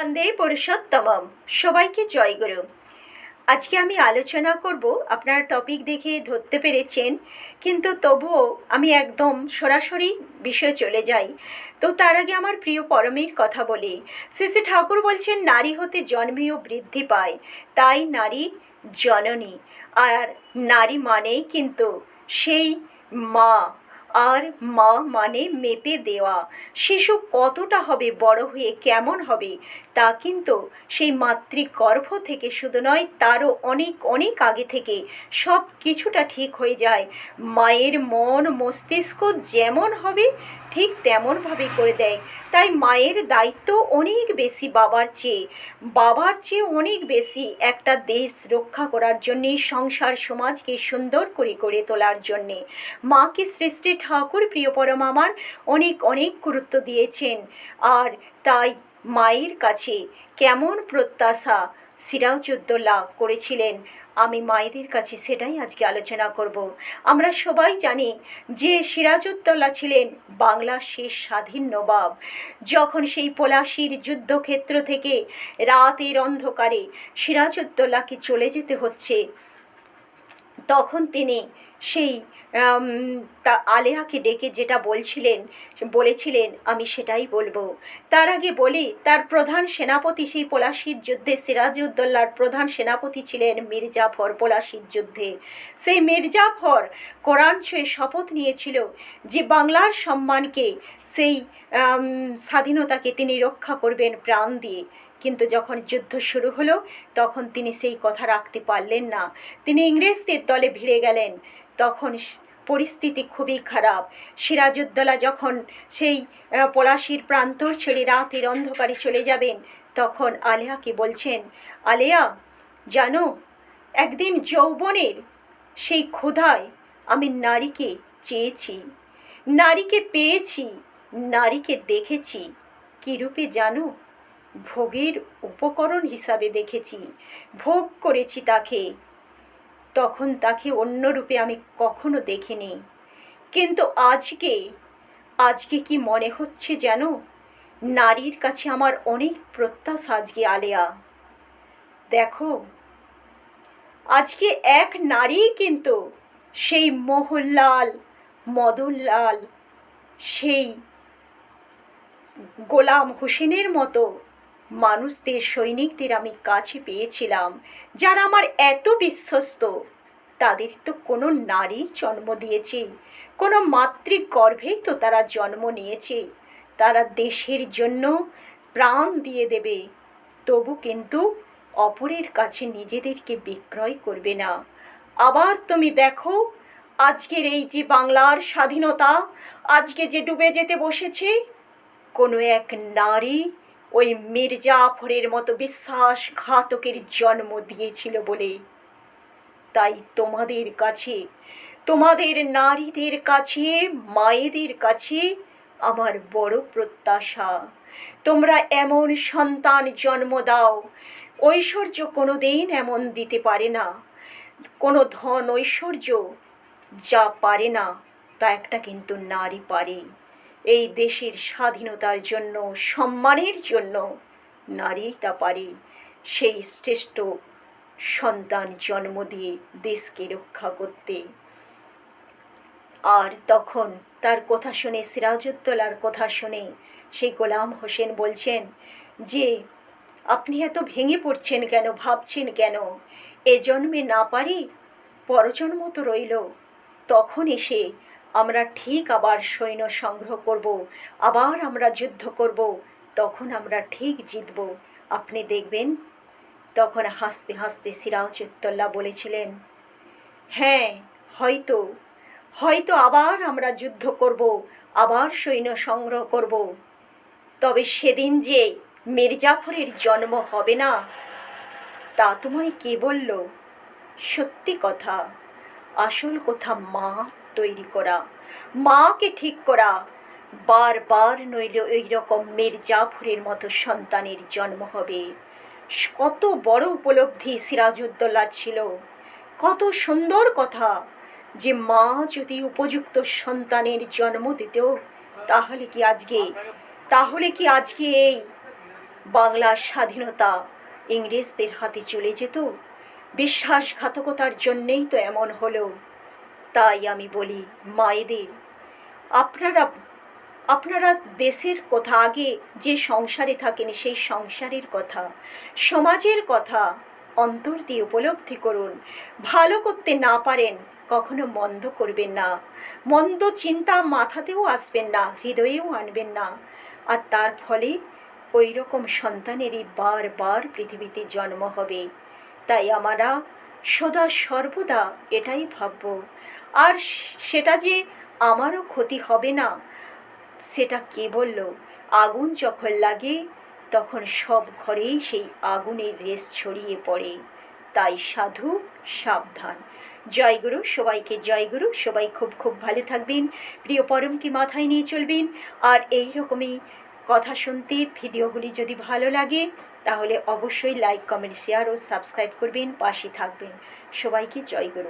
বন্দে পুরুষোত্তমম। সবাইকে জয় গুরু। আজকে আমি আলোচনা করব, আপনারা টপিক দেখে ধরতে পেরেছেন, কিন্তু তবুও আমি একদম সরাসরি বিষয়ে চলে যাই। তো তার আগে আমার প্রিয় পরমের কথা বলি। শ্রী ঠাকুর বলছেন, নারী হতে জন্মেও বৃদ্ধি পায়, তাই নারী জননী। আর নারী মানেই কিন্তু সেই মা। আর মা মানে মেপে দেওয়া। শিশু কতটা হবে, বড় হয়ে কেমন হবে, তা কিন্তু সেই মাতৃগর্ভ থেকে শুধু নয়, তারও অনেক অনেক আগে থেকে সব কিছুটা ঠিক হয়ে যায়। মায়ের মন মস্তিষ্ক যেমন হবে ঠিক তেমনভাবে করে দেয়। তাই মায়ের দায়িত্ব অনেক বেশি বাবার চেয়ে। বাবার চেয়ে অনেক বেশি একটা দেশ রক্ষা করার জন্যে, সংসার সমাজকে সুন্দর করে গড়ে তোলার জন্যে। মাকে সৃষ্টি ঠাকুর প্রিয় পরম আমার অনেক অনেক গুরুত্ব দিয়েছেন। আর তাই মায়ের কাছে কেমন প্রত্যাশা, সিরাজউদ্দৌলা করেছিলেন। আমি মায়েদের কাছে সেটাই আজকে আলোচনা করব। আমরা সবাই জানি যে সিরাজউদ্দৌলা ছিলেন বাংলার শেষ স্বাধীন নবাব। যখন সেই পলাশির যুদ্ধক্ষেত্র থেকে রাতের অন্ধকারে সিরাজউদ্দৌলাকে চলে যেতে হচ্ছে, তখন তিনি সেই তা আলেহাকে ডেকে যেটা বলছিলেন, বলেছিলেন, আমি সেটাই বলব। তার আগে বলি, তার প্রধান সেনাপতি সেই পলাশির যুদ্ধে, সিরাজউদ্দৌলার প্রধান সেনাপতি ছিলেন মির্জাফর পলাশির যুদ্ধে। সেই মির্জাফর কোরআন ছুঁয়ে শপথ নিয়েছিল যে বাংলার সম্মানকে, সেই স্বাধীনতাকে তিনি রক্ষা করবেন প্রাণ দিয়ে। কিন্তু যখন যুদ্ধ শুরু হলো, তখন তিনি সেই কথা রাখতে পারলেন না। তিনি ইংরেজদের দলে ভিড়ে গেলেন। তখন পরিস্থিতি খুবই খারাপ। সিরাজউদ্দৌলা যখন সেই পলাশির প্রান্তর ছেড়ে রাতের অন্ধকারে চলে যাবেন, তখন আলেয়াকে বলছেন, আলেয়া, জানো, একদিন যৌবনের সেই ক্ষুধায় আমি নারীকে চেয়েছি। নারীকে পেয়েছি, নারীকে দেখেছি। কী রূপে জানো, ভোগের উপকরণ হিসাবে দেখেছি। ভোগ করেছি তাকে তখন তাকে অন্য রূপে আমি কখনো দেখিনি। কিন্তু আজকে আজকে কি মনে হচ্ছে যেন? নারীর কাছে আমার অনেক প্রত্যাশা আজকে আলেয়া। দেখো, আজকে এক নারী কিন্তু সেই মোহনলাল, মদনলাল, সেই গোলাম হোসেনের মতো মানুষদের, সৈনিকদের আমি কাছে পেয়েছিলাম, যারা আমার এত বিশ্বস্ত। তাদের তো কোনো নারী জন্ম দিয়েছে, কোনো মাতৃগর্ভেই তো তারা জন্ম নিয়েছে। তারা দেশের জন্য প্রাণ দিয়ে দেবে, তবু কিন্তু অপরের কাছে নিজেদেরকে বিক্রয় করবে না। আবার তুমি দেখো, আজকের এই যে বাংলার স্বাধীনতা, আজকে যে ডুবে যেতে বসেছে, কোনো এক নারী ওই মির্জাফরের মতো বিশ্বাস বিশ্বাসঘাতকের জন্ম দিয়েছিল বলে। তাই তোমাদের কাছে, তোমাদের নারীদের কাছে, মায়েদের কাছে আমার বড় প্রত্যাশা। তোমরা এমন সন্তান জন্ম দাও, ঐশ্বর্য কোনো দিন এমন দিতে পারে না। কোনো ধন ঐশ্বর্য যা পারে না, তা একটা কিন্তু নারী পারে। এই দেশের স্বাধীনতার জন্য, সম্মানের জন্য নারী তা পারে সেই শ্রেষ্ঠ সন্তান জন্ম দিয়ে দেশকে রক্ষা করতে। আর তখন তার কথা শুনে, সিরাজউদ্দৌলার কথা শুনে সেই গোলাম হোসেন বলছেন, যে, আপনি এত ভেঙে পড়ছেন কেন, ভাবছেন কেন? এ জন্মে না পারি, পরজন্ম তো রইল। তখন এসে আমরা ঠিক আবার সৈন্য সংগ্রহ করব, আবার আমরা যুদ্ধ করব, তখন আমরা ঠিক জিতব। আপনি দেখবেন, তখন হাসতে হাসতে সিরাজউদ্দৌলা বলেছিলেন হ্যাঁ হয়তো হয়তো আবার আমরা যুদ্ধ করব, আবার সৈন্য সংগ্রহ করব। তবে সেদিন যে মির্জাফরের জন্ম হবে না, তা তোমায় কে বলল? সত্যি কথা, আসল কথা মা তৈরি করা, মাকে ঠিক করা। বারবার নইল ওই রকম মির্জাফরের মতো সন্তানের জন্ম হবে। কত বড় উপলব্ধি সিরাজউদ্দৌলা ছিল। কত সুন্দর কথা যে মা যদি উপযুক্ত সন্তানের জন্ম দিত তাহলে কি আজকে, তাহলে কি আজকে এই বাংলার স্বাধীনতা ইংরেজদের হাতে চলে যেত? বিশ্বাসঘাতকতার জন্যেই তো এমন হলো। তাই আমি বলি, মায়েদের, আপনারা আপনারা দেশের কথা, আগে যে সংসারে থাকেন সেই সংসারের কথা, সমাজের কথা অন্তর দিয়ে উপলব্ধি করুন। ভালো করতে না পারেন, কখনো মন্দ করবেন না। মন্দ চিন্তা মাথাতেও আসবেন না, হৃদয়েও আনবেন না। আর তার ফলে ওই রকম সন্তানেরই বারবার পৃথিবীতে জন্ম হবে। তাই আমরা সদা সর্বদা এটাই ভাবব। আর সেটা যে আমারও ক্ষতি হবে না, সেটা কে বলল আগুন যখন লাগে, তখন সব ঘরেই সেই আগুনের রেস ছড়িয়ে পড়ে। তাই সাধু, সাবধান। জয়গুরু সবাইকে জয়গুরু সবাই খুব খুব ভালো থাকবেন। প্রিয় পরমকে মাথায় নিয়ে চলবেন। আর এই রকমই কথা শুনতে, ভিডিওগুলি যদি ভালো লাগে, তাহলে অবশ্যই লাইক কমেন্ট শেয়ার ও সাবস্ক্রাইব করবেন পাশে থাকবেন। সবাইকে জয়গুরু